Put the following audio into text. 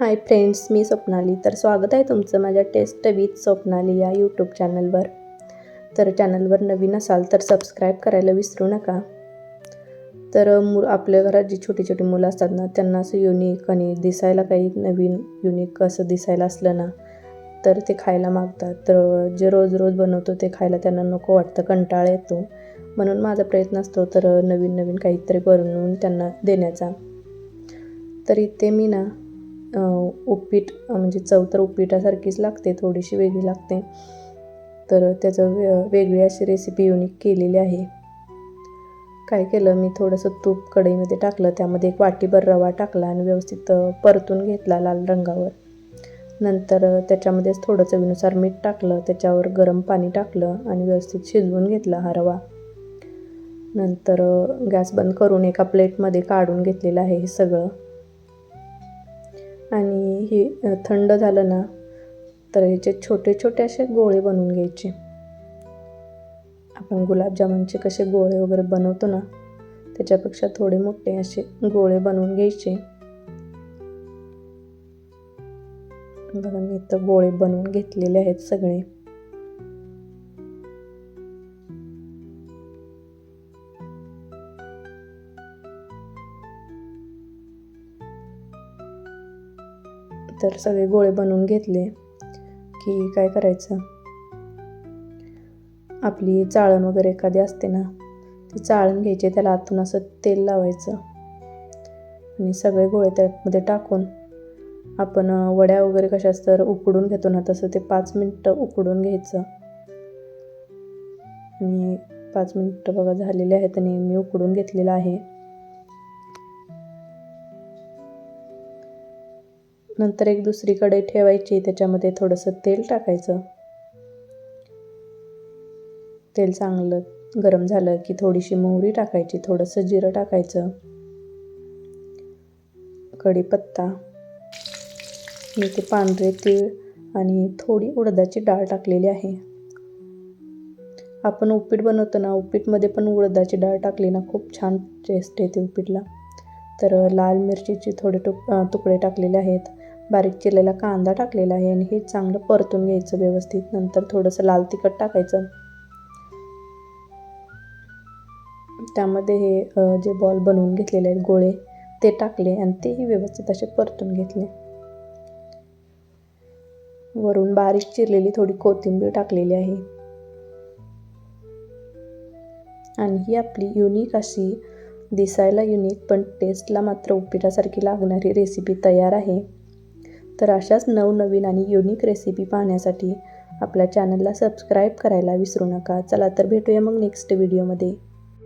Hi friends मी स्वप्नाली. तर स्वागत आहे तुमचं माझ्या टेस्ट विथ स्वप्नाली या यूट्यूब चॅनलवर तर चॅनलवर नवीन असाल तर सबस्क्राईब करायला विसरू नका. तर मु आपल्या घरात जी छोटी छोटी मुलं असतात ना त्यांना असं युनिक आणि दिसायला काही नवीन युनिक असं दिसायला असलं ना तर ते खायला मागतात. तर जे रोज रोज बनवतो ते खायला त्यांना नको वाटतं कंटाळा येतो. म्हणून माझा प्रयत्न असतो तर नवीन नवीन काहीतरी बनवून त्यांना देण्याचा. तर इथे मी ना उपीट म्हणजे चव तर उपीटासारखीच लागते थोडीशी वेगळी लागते. तर त्याचं वे वेगळी अशी रेसिपी युनिक केलेली आहे. काय केलं मी थोडंसं तूप कढईमध्ये टाकलं त्यामध्ये एक वाटीभर रवा टाकला आणि व्यवस्थित परतून घेतला लाल रंगावर. नंतर त्याच्यामध्येच थोडं चवीनुसार मीठ टाकलं त्याच्यावर गरम पाणी टाकलं आणि व्यवस्थित शिजवून घेतला हा रवा. नंतर गॅस बंद करून एका प्लेटमध्ये काढून घेतलेलं आहे हे सगळं. आणि हे थंड झालं ना तर ह्याचे छोटे छोटे असे गोळे बनवून घ्यायचे. आपण गुलाबजामुनचे कसे गोळे वगैरे बनवतो ना त्याच्यापेक्षा थोडे मोठे असे गोळे बनवून घ्यायचे. बघा मी इथं गोळे बनवून घेतलेले आहेत सगळे. तर सगळे गोळे बनवून घेतले की काय करायचं? आपली चाळण वगैरे एखादी असते ना ती चाळण घ्यायची त्याला आतून असं तेल लावायचं आणि सगळे गोळे त्यामध्ये टाकून आपण वड्या वगैरे कशा तर उकडून घेतो ना तसं ते पाच मिनटं उकडून घ्यायचं. आणि पाच मिनटं बघा झालेले आहेत आणि मी उकडून घेतलेलं आहे. नंतर एक दुसरी कढई ठेवायची त्याच्यामध्ये थोडंसं तेल टाकायचं. तेल चांगलं गरम झालं की थोडीशी मोहरी टाकायची थोडंसं जिरं टाकायचं. कढीपत्ता. मी ते पांढरे तीळ आणि थोडी उडदाची डाळ टाकलेली आहे. आपण उपीट बनवतो ना उपीटमध्ये पण उडदाची डाळ टाकली ना खूप छान टेस्ट येते उपीटला. तर लाल मिरचीचे थोडे तुक तुकडे टाकलेले आहेत. बारीक चिरलेला कांदा टाकलेला आहे आणि हे चांगलं परतून घ्यायचं व्यवस्थित. नंतर थोडंसं लाल तिखट टाकायचं. त्यामध्ये हे जे बॉल बनवून घेतलेले आहेत गोळे ते टाकले आणि तेही व्यवस्थित असे परतून घेतले. वरून बारीक चिरलेली थोडी कोथिंबीर टाकलेली आहे. आणि ही आपली युनिक अशी दिसायला युनिक पण टेस्टला मात्र उपीटासारखी लागणारी रेसिपी तयार आहे. तर अशाच नवनवीन आणि युनिक रेसिपी पाहण्यासाठी आपल्या चॅनलला सबस्क्राईब करायला विसरू नका. चला तर भेटूया मग नेक्स्ट व्हिडिओमध्ये